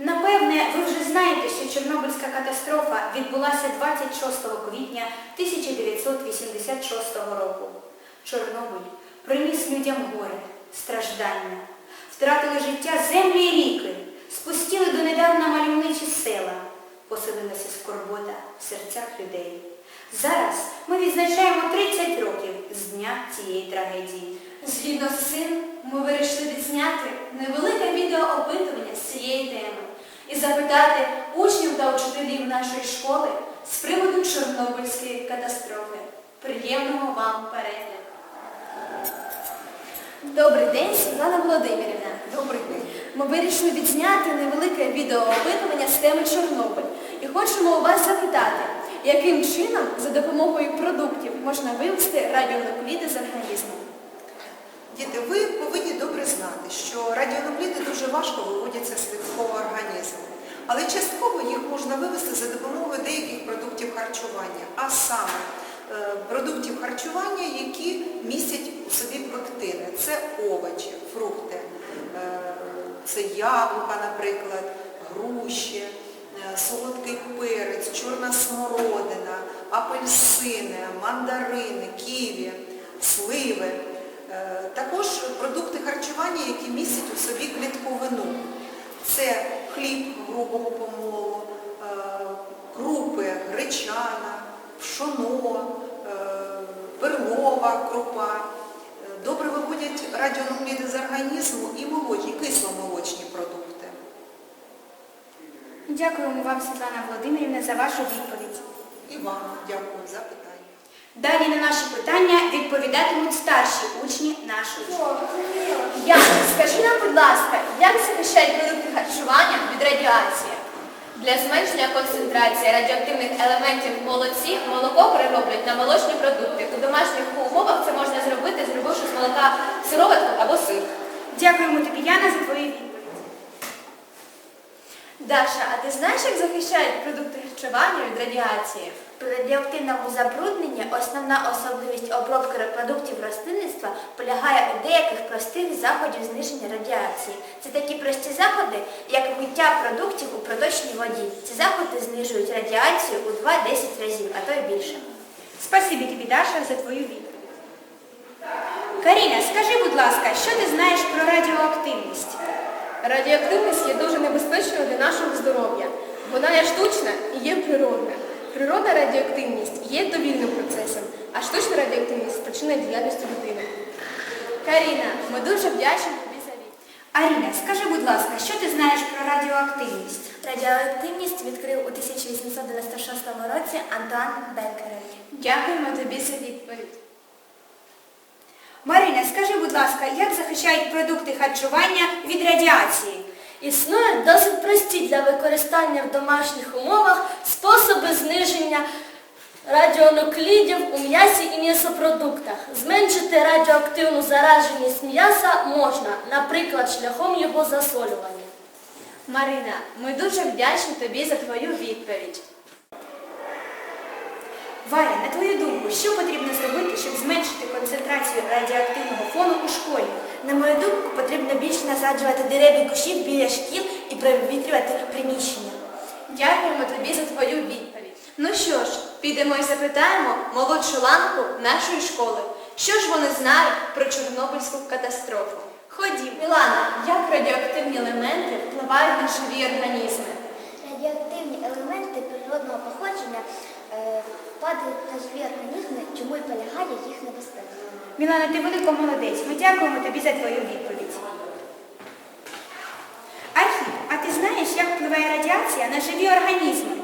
Напевне, ви вже знаєте, що Чорнобильська катастрофа відбулася 26 квітня 1986 року. Чорнобиль приніс людям горе, страждання, втратили життя землі і ріки, спустіли донедавна мальовничі села, поселилася скорбота в серцях людей. Зараз ми відзначаємо 30 років з дня цієї трагедії. Згідно з цим, ми вирішили відзняти невелике відеоопитування з цієї теми і запитати учнів та учителів нашої школи з приводу Чорнобильської катастрофи. Приємного вам перегляду! Добрий день, Світлана Володимирівна. Добрий день. Ми вирішили відзняти невелике відеоопитування з теми Чорнобиль і хочемо у вас запитати, яким чином за допомогою продуктів можна вивести радіонукліди з організму. Діти, ви повинні добре знати, що радіонукліди дуже важко виводяться з людського організму. Але частково їх можна вивести за допомогою деяких продуктів харчування, а саме е, продуктів харчування, які містять у собі пектини. Це овочі, фрукти, е, це яблука, наприклад, груші, е, солодкий перець, чорна смородина, апельсини, мандарини, ківі, сливи. Е, Також продукти харчування, які містять у собі клітковину. Це хліб грубого помолу, е, крупи, гречана, пшоно, е, перлова крупа. Добре виводять радіонукліди з організму і молочні, кисломолочні продукти. Дякуємо вам, Світлана Володимирівна, за вашу відповідь. І вам дякую за питання. Далі на наші питання відповідатимуть старші учні нашої школи. Яна, скажи нам, будь ласка, як захищають продукти харчування від радіації? Для зменшення концентрації радіоактивних елементів в молоці молоко перероблять на молочні продукти. У домашніх умовах це можна зробити, зробивши з молока сироватку або сир. Дякуємо тобі, Яна, за твою відповідь. Даша, а ти знаєш, як захищають продукти харчування від радіації? При радіоактивному забрудненні основна особливість обробки продуктів рослинництва полягає у деяких простих заходів зниження радіації. Це такі прості заходи, як миття продуктів у проточній воді. Ці заходи знижують радіацію у 2-10 разів, а то й більше. Спасибі тобі, Даша, за твою відповідь. Каріна, скажи, будь ласка, що ти знаєш про радіоактивність? Радіоактивність є дуже небезпечною для нашого здоров'я. Вона є штучна і є природна. Природна радіоактивність є довільним процесом, а штучна радіоактивність спричиною діяльності людини. Каріна, ми дуже вдячні тобі за відповідь. Аріна, скажи, будь ласка, що ти знаєш про радіоактивність? Радіоактивність відкрив у 1896 році Антуан Беккерель. Дякуємо тобі за відповідь. Марина, скажи, будь ласка, як захищають продукти харчування від радіації? Існують досить прості для використання в домашніх умовах способи зниження радіонуклідів у м'ясі і м'ясопродуктах. Зменшити радіоактивну зараженість м'яса можна, наприклад, шляхом його засолювання. Марина, ми дуже вдячні тобі за твою відповідь. Валя, на твою думку, що потрібно зробити, щоб зменшити концентрацію радіоактивного фону у школі? На мою думку, потрібно більше насаджувати дерев і кущів біля шкіл і провітрювати приміщення. Дякуємо тобі за твою відповідь. Ну що ж, підемо і запитаємо молодшу ланку нашої школи. Що ж вони знають про Чорнобильську катастрофу? Ходім, Мілана, як радіоактивні елементи впливають на живі організми? Радіоактивні елементи природного походження е, падають на живі організми, чому й полягає їх небезпека. Мілана, ти велика молодець. Ми дякуємо тобі за твою відповідь. Архіп, а ти знаєш, як впливає радіація на живі організми?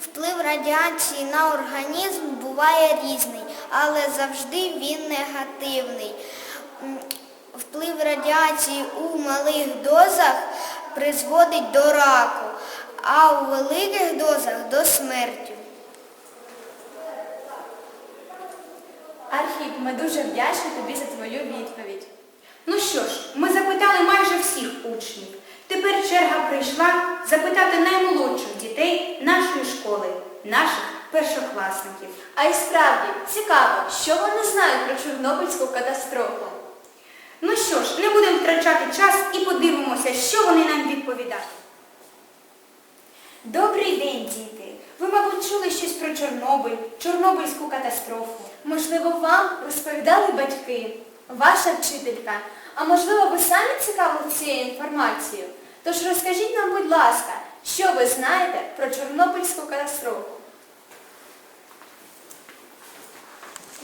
Вплив радіації на організм буває різний, але завжди він негативний. Вплив радіації у малих дозах призводить до раку, а у великих дозах до смерті. Архіп, ми дуже вдячні тобі за твою відповідь. Ну що ж, ми запитали майже всіх учнів. Тепер черга прийшла запитати наймолодших дітей нашої школи, наших першокласників. А й справді цікаво, що вони знають про Чорнобильську катастрофу. Втрачати час і подивимося, що вони нам відповідають. Добрий день, діти! Ви, мабуть, чули щось про Чорнобиль, Чорнобильську катастрофу. Можливо, вам розповідали батьки, ваша вчителька, а можливо, ви самі цікавилися цією інформацією? Тож розкажіть нам, будь ласка, що ви знаєте про Чорнобильську катастрофу?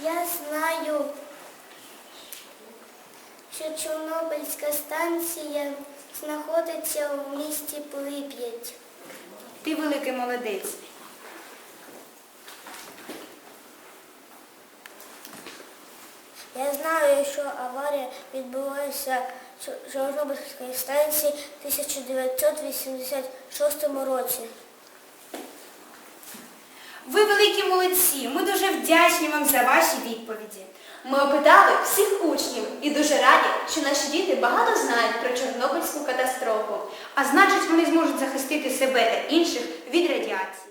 Я знаю, що Чорнобильська станція знаходиться в місті Прип'ять. Ти великий молодець. Я знаю, що аварія відбулася в Чорнобильській станції в 1986 році. Ви великі молодці. Ми дуже вдячні вам за ваші відповіді. Ми опитали всіх учнів і дуже раді, що наші діти багато знають про Чорнобильську катастрофу. А значить, вони зможуть захистити себе та інших від радіації.